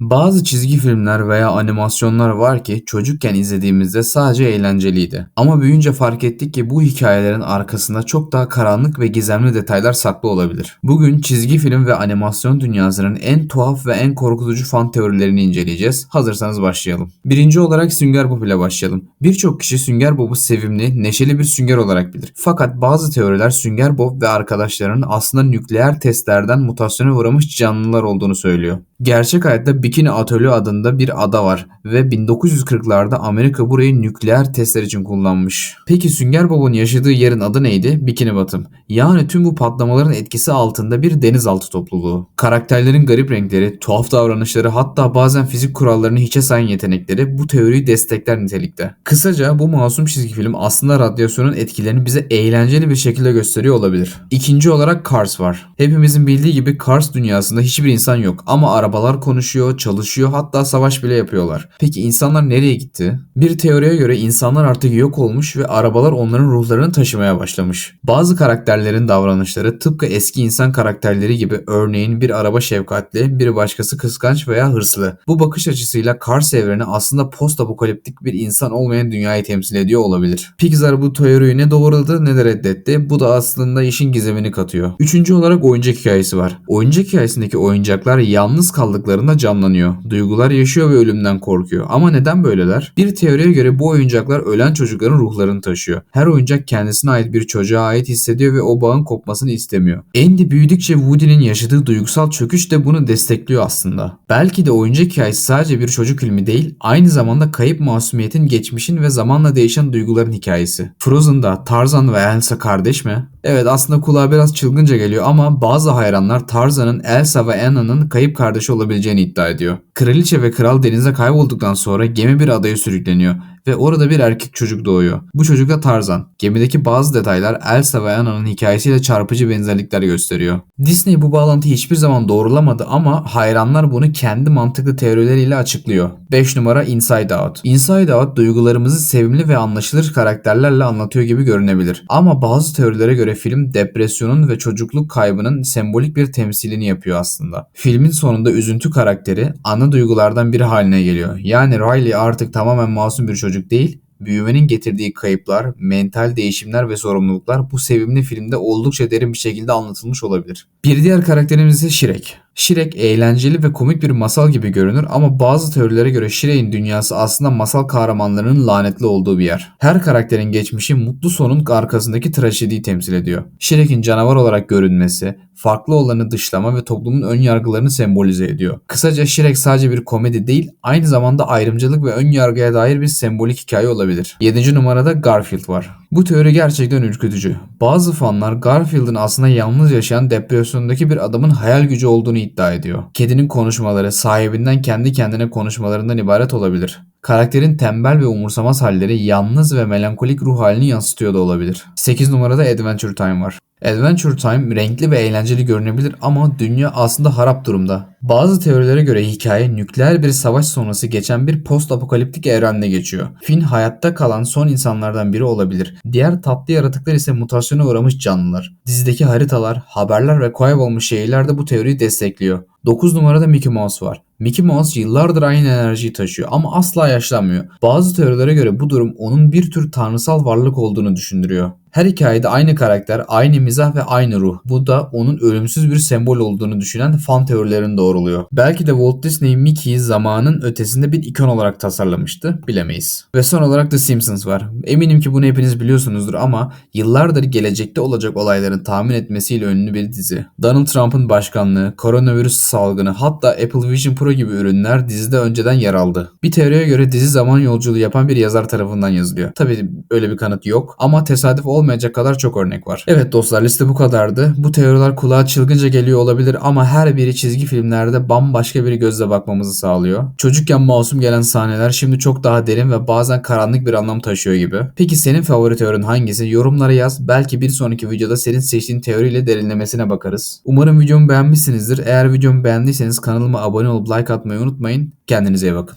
Bazı çizgi filmler veya animasyonlar var ki çocukken izlediğimizde sadece eğlenceliydi. Ama büyüyünce fark ettik ki bu hikayelerin arkasında çok daha karanlık ve gizemli detaylar saklı olabilir. Bugün çizgi film ve animasyon dünyasının en tuhaf ve en korkutucu fan teorilerini inceleyeceğiz. Hazırsanız başlayalım. Birinci olarak Sünger Bob ile başlayalım. Birçok kişi Sünger Bob'u sevimli, neşeli bir sünger olarak bilir. Fakat bazı teoriler Sünger Bob ve arkadaşlarının aslında nükleer testlerden mutasyona uğramış canlılar olduğunu söylüyor. Gerçek hayatta Bikini Atölye adında bir ada var ve 1940'larda Amerika burayı nükleer testler için kullanmış. Peki Sünger Bob'un yaşadığı yerin adı neydi? Bikini Bottom. Yani tüm bu patlamaların etkisi altında bir denizaltı topluluğu. Karakterlerin garip renkleri, tuhaf davranışları hatta bazen fizik kurallarını hiçe sayan yetenekleri bu teoriyi destekler nitelikte. Kısaca bu masum çizgi film aslında radyasyonun etkilerini bize eğlenceli bir şekilde gösteriyor olabilir. İkinci olarak Cars var. Hepimizin bildiği gibi Cars dünyasında hiçbir insan yok ama arabalar konuşuyor, çalışıyor hatta savaş bile yapıyorlar. Peki insanlar nereye gitti? Bir teoriye göre insanlar artık yok olmuş ve arabalar onların ruhlarını taşımaya başlamış. Bazı karakterlerin davranışları tıpkı eski insan karakterleri gibi örneğin bir araba şefkatli, bir başkası kıskanç veya hırslı. Bu bakış açısıyla Cars evreni aslında post apokaliptik bir insan olmayan dünyayı temsil ediyor olabilir. Pixar bu teoriyi ne doğruladı ne de reddetti. Bu da aslında işin gizemini katıyor. Üçüncü olarak oyuncak hikayesi var. Oyuncak hikayesindeki oyuncaklar yalnız kaldıklarında canlanıyor. Duygular yaşıyor ve ölümden korkuyor. Ama neden böyleler? Bir teoriye göre bu oyuncaklar ölen çocukların ruhlarını taşıyor. Her oyuncak kendisine ait bir çocuğa ait hissediyor ve o bağın kopmasını istemiyor. Andy büyüdükçe Woody'nin yaşadığı duygusal çöküş de bunu destekliyor aslında. Belki de oyuncak hikayesi sadece bir çocuk filmi değil, aynı zamanda kayıp masumiyetin, geçmişin ve zamanla değişen duyguların hikayesi. Frozen'da Tarzan ve Elsa kardeş mi? Evet aslında kulağa biraz çılgınca geliyor ama bazı hayranlar Tarzan'ın Elsa ve Anna'nın kayıp kardeşi olabileceğini iddia ediyor. Kraliçe ve kral denize kaybolduktan sonra gemi bir adaya sürükleniyor ve orada bir erkek çocuk doğuyor. Bu çocuk da Tarzan. Gemideki bazı detaylar Elsa ve Anna'nın hikayesiyle çarpıcı benzerlikler gösteriyor. Disney bu bağlantıyı hiçbir zaman doğrulamadı ama hayranlar bunu kendi mantıklı teorileriyle açıklıyor. 5 numara Inside Out. Inside Out duygularımızı sevimli ve anlaşılır karakterlerle anlatıyor gibi görünebilir. Ama bazı teorilere göre film depresyonun ve çocukluk kaybının sembolik bir temsilini yapıyor aslında. Filmin sonunda üzüntü karakteri ana duygulardan biri haline geliyor. Yani Riley artık tamamen masum bir çocuk değil, büyümenin getirdiği kayıplar, mental değişimler ve sorumluluklar bu sevimli filmde oldukça derin bir şekilde anlatılmış olabilir. Bir diğer karakterimiz ise Shrek. Shrek eğlenceli ve komik bir masal gibi görünür ama bazı teorilere göre Shrek'in dünyası aslında masal kahramanlarının lanetli olduğu bir yer. Her karakterin geçmişi mutlu sonun arkasındaki trajediyi temsil ediyor. Shrek'in canavar olarak görünmesi, farklı olanı dışlama ve toplumun ön yargılarını sembolize ediyor. Kısaca Shrek sadece bir komedi değil, aynı zamanda ayrımcılık ve ön yargıya dair bir sembolik hikaye olabilir. 7. numarada Garfield var. Bu teori gerçekten ürkütücü. Bazı fanlar Garfield'ın aslında yalnız yaşayan depresyondaki bir adamın hayal gücü olduğunu iddia ediyor. Kedinin konuşmaları sahibinden kendi kendine konuşmalarından ibaret olabilir. Karakterin tembel ve umursamaz halleri yalnız ve melankolik ruh halini yansıtıyor da olabilir. 8 numarada Adventure Time var. Adventure Time renkli ve eğlenceli görünebilir ama dünya aslında harap durumda. Bazı teorilere göre hikaye nükleer bir savaş sonrası geçen bir post apokaliptik evrende geçiyor. Finn hayatta kalan son insanlardan biri olabilir. Diğer tatlı yaratıklar ise mutasyona uğramış canlılar. Dizideki haritalar, haberler ve kaybolmuş şehirler de bu teoriyi destekliyor. 9 numarada Mickey Mouse var. Mickey Mouse yıllardır aynı enerjiyi taşıyor ama asla yaşlanmıyor. Bazı teorilere göre bu durum onun bir tür tanrısal varlık olduğunu düşündürüyor. Her hikayede aynı karakter, aynı mizah ve aynı ruh. Bu da onun ölümsüz bir sembol olduğunu düşünen fan teorilerini doğruluyor. Belki de Walt Disney Mickey'i zamanın ötesinde bir ikon olarak tasarlamıştı, bilemeyiz. Ve son olarak The Simpsons var. Eminim ki bunu hepiniz biliyorsunuzdur ama yıllardır gelecekte olacak olayların tahmin etmesiyle ünlü bir dizi. Donald Trump'ın başkanlığı, koronavirüs salgını hatta Apple Vision Pro gibi ürünler dizide önceden yer aldı. Bir teoriye göre dizi zaman yolculuğu yapan bir yazar tarafından yazılıyor. Tabi öyle bir kanıt yok ama tesadüf olmayacak kadar çok örnek var. Evet dostlar liste bu kadardı. Bu teoriler kulağa çılgınca geliyor olabilir ama her biri çizgi filmlerde bambaşka bir gözle bakmamızı sağlıyor. Çocukken masum gelen sahneler şimdi çok daha derin ve bazen karanlık bir anlam taşıyor gibi. Peki senin favori teorin hangisi? Yorumlara yaz. Belki bir sonraki videoda senin seçtiğin teoriyle derinlemesine bakarız. Umarım videomu beğenmişsinizdir. Eğer videomu beğendiyseniz kanalıma abone olup like atmayı unutmayın. Kendinize iyi bakın.